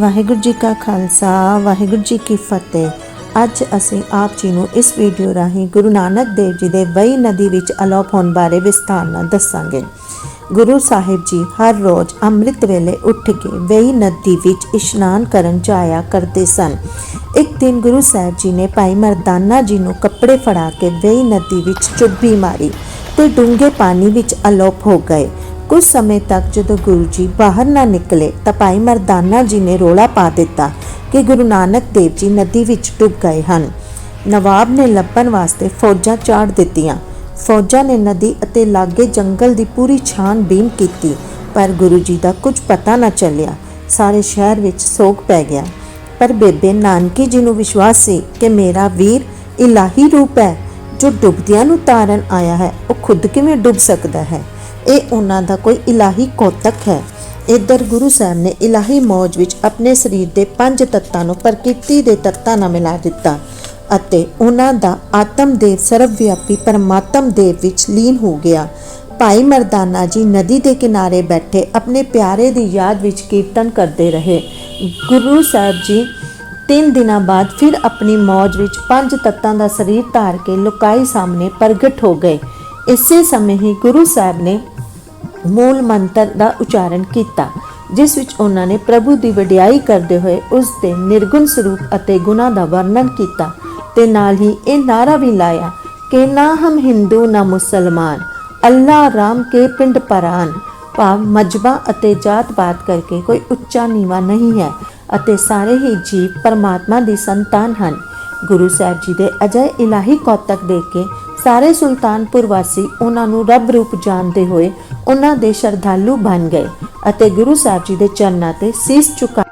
ਵਾਹਿਗੁਰੂ ਜੀ ਕਾ ਖਾਲਸਾ, ਵਾਹਿਗੁਰੂ ਜੀ ਕੀ ਫਤਿਹ। ਅੱਜ ਅਸੀਂ ਆਪ ਜੀ ਨੂੰ ਇਸ ਵੀਡੀਓ ਰਾਹੀਂ ਗੁਰੂ ਨਾਨਕ ਦੇਵ ਜੀ ਦੇ ਵਈ ਨਦੀ ਵਿੱਚ ਅਲੋਪ ਹੋਣ ਬਾਰੇ ਵਿਸਥਾਰ ਨਾਲ ਦੱਸਾਂਗੇ। ਗੁਰੂ ਸਾਹਿਬ ਜੀ ਹਰ ਰੋਜ਼ ਅੰਮ੍ਰਿਤ ਵੇਲੇ ਉੱਠ ਕੇ ਵਈ ਨਦੀ ਵਿੱਚ ਇਸ਼ਨਾਨ ਕਰਨ ਜਾਇਆ ਕਰਦੇ ਸਨ। ਇੱਕ ਦਿਨ ਗੁਰੂ ਸਾਹਿਬ ਜੀ ਨੇ ਭਾਈ ਮਰਦਾਨਾ ਜੀ ਨੂੰ ਕੱਪੜੇ ਫੜਾ ਕੇ ਵਈ ਨਦੀ ਵਿੱਚ ਚੁੱਭੀ ਮਾਰੀ ਤੇ ਡੂੰਘੇ ਪਾਣੀ ਵਿੱਚ ਅਲੋਪ ਹੋ ਗਏ। ਕੁਝ ਸਮੇਂ ਤੱਕ ਜਦੋਂ ਗੁਰੂ ਜੀ ਬਾਹਰ ਨਾ ਨਿਕਲੇ ਤਾਂ ਭਾਈ ਮਰਦਾਨਾ ਜੀ ਨੇ ਰੋਲਾ ਪਾ ਦਿੱਤਾ ਕਿ ਗੁਰੂ ਨਾਨਕ ਦੇਵ ਜੀ ਨਦੀ ਵਿੱਚ ਡੁੱਬ ਗਏ ਹਨ। ਨਵਾਬ ਨੇ ਲੱਭਣ ਵਾਸਤੇ ਫੌਜਾਂ ਚਾੜ ਦਿੱਤੀਆਂ। ਫੌਜਾਂ ਨੇ ਨਦੀ ਅਤੇ ਲਾਗੇ ਜੰਗਲ ਦੀ ਪੂਰੀ ਛਾਣਬੀਨ ਕੀਤੀ, ਪਰ ਗੁਰੂ ਜੀ ਦਾ ਕੁਝ ਪਤਾ ਨਾ ਚੱਲਿਆ। ਸਾਰੇ ਸ਼ਹਿਰ ਵਿੱਚ ਸੋਗ ਪੈ ਗਿਆ। ਪਰ ਬੇਬੇ ਨਾਨਕੀ ਜੀ ਨੂੰ ਵਿਸ਼ਵਾਸ ਸੀ ਕਿ ਮੇਰਾ ਵੀਰ ਇਲਾਹੀ ਰੂਪ ਹੈ, ਜੋ ਡੁੱਬਦਿਆਂ ਨੂੰ ਤਾਰਨ ਆਇਆ ਹੈ, ਉਹ ਖੁਦ ਕਿਵੇਂ ਡੁੱਬ ਸਕਦਾ ਹੈ? ਇਹ ਉਹਨਾਂ ਦਾ ਕੋਈ ਇਲਾਹੀ ਕੋਤਕ ਹੈ। ਇੱਧਰ ਗੁਰੂ ਸਾਹਿਬ ਨੇ ਇਲਾਹੀ ਮੌਜ ਵਿੱਚ ਆਪਣੇ ਸਰੀਰ ਦੇ ਪੰਜ ਤੱਤਾਂ ਨੂੰ ਪ੍ਰਕਿਰਤੀ ਦੇ ਤੱਤਾਂ ਨਾਲ ਮਿਲਾ ਦਿੱਤਾ ਅਤੇ ਉਹਨਾਂ ਦਾ ਆਤਮ ਦੇਵ ਸਰਵਵਿਆਪੀ ਪਰਮਾਤਮ ਦੇਵ ਵਿੱਚ ਲੀਨ ਹੋ ਗਿਆ। ਭਾਈ ਮਰਦਾਨਾ ਜੀ ਨਦੀ ਦੇ ਕਿਨਾਰੇ ਬੈਠੇ ਆਪਣੇ ਪਿਆਰੇ ਦੀ ਯਾਦ ਵਿੱਚ ਕੀਰਤਨ ਕਰਦੇ ਰਹੇ। ਗੁਰੂ ਸਾਹਿਬ ਜੀ ਤਿੰਨ ਦਿਨਾਂ ਬਾਅਦ ਫਿਰ ਆਪਣੀ ਮੌਜ ਵਿੱਚ ਪੰਜ ਤੱਤਾਂ ਦਾ ਸਰੀਰ ਧਾਰ ਕੇ ਲੁਕਾਈ ਸਾਹਮਣੇ ਪ੍ਰਗਟ ਹੋ ਗਏ। ਇਸੇ ਸਮੇਂ ਹੀ ਗੁਰੂ ਸਾਹਿਬ ਨੇ ਮੂਲ ਮੰਤਰ ਦਾ ਉਚਾਰਨ ਕੀਤਾ, ਜਿਸ ਵਿੱਚ ਉਹਨਾਂ ਨੇ ਪ੍ਰਭੂ ਦੀ ਵਡਿਆਈ ਕਰਦੇ ਹੋਏ ਉਸ ਦੇ ਨਿਰਗੁਣ ਸਰੂਪ ਅਤੇ ਗੁਣਾ ਦਾ ਵਰਣਨ ਕੀਤਾ ਤੇ ਨਾਲ ਹੀ ਇਹ ਨਾਰਾ ਵੀ ਲਾਇਆ ਕਿ ਨਾ ਹਮ ਹਿੰਦੂ, ਨਾ ਮੁਸਲਮਾਨ ਅੱਲਾ ਰਾਮ ਕੇ ਪਿੰਡ ਪਰਾਨ, ਭਾਵ ਮਜਬਾ ਅਤੇ ਜਾਤ-ਪਾਤ ਕਰਕੇ ਕੋਈ ਉੱਚਾ ਨੀਵਾ ਨਹੀਂ ਹੈ ਅਤੇ ਸਾਰੇ ਹੀ ਜੀਵ ਪਰਮਾਤਮਾ ਦੀ ਸੰਤਾਨ ਹਨ। ਗੁਰੂ ਸਾਹਿਬ ਜੀ ਦੇ ਅਜੇ ਇਲਾਹੀ ਕੌਤਕ ਦੇਖ ਕੇ ਸਾਰੇ ਸੁਲਤਾਨਪੁਰ ਵਾਸੀ ਉਹਨਾਂ ਨੂੰ ਰੱਬ ਰੂਪ ਜਾਣਦੇ ਹੋਏ ਉਹਨਾਂ ਦੇ ਸ਼ਰਧਾਲੂ ਬਣ ਗਏ ਅਤੇ ਗੁਰੂ ਸਾਹਿਬ ਜੀ ਦੇ ਚਰਨਾਂ ਤੇ ਸੀਸ ਝੁਕਾ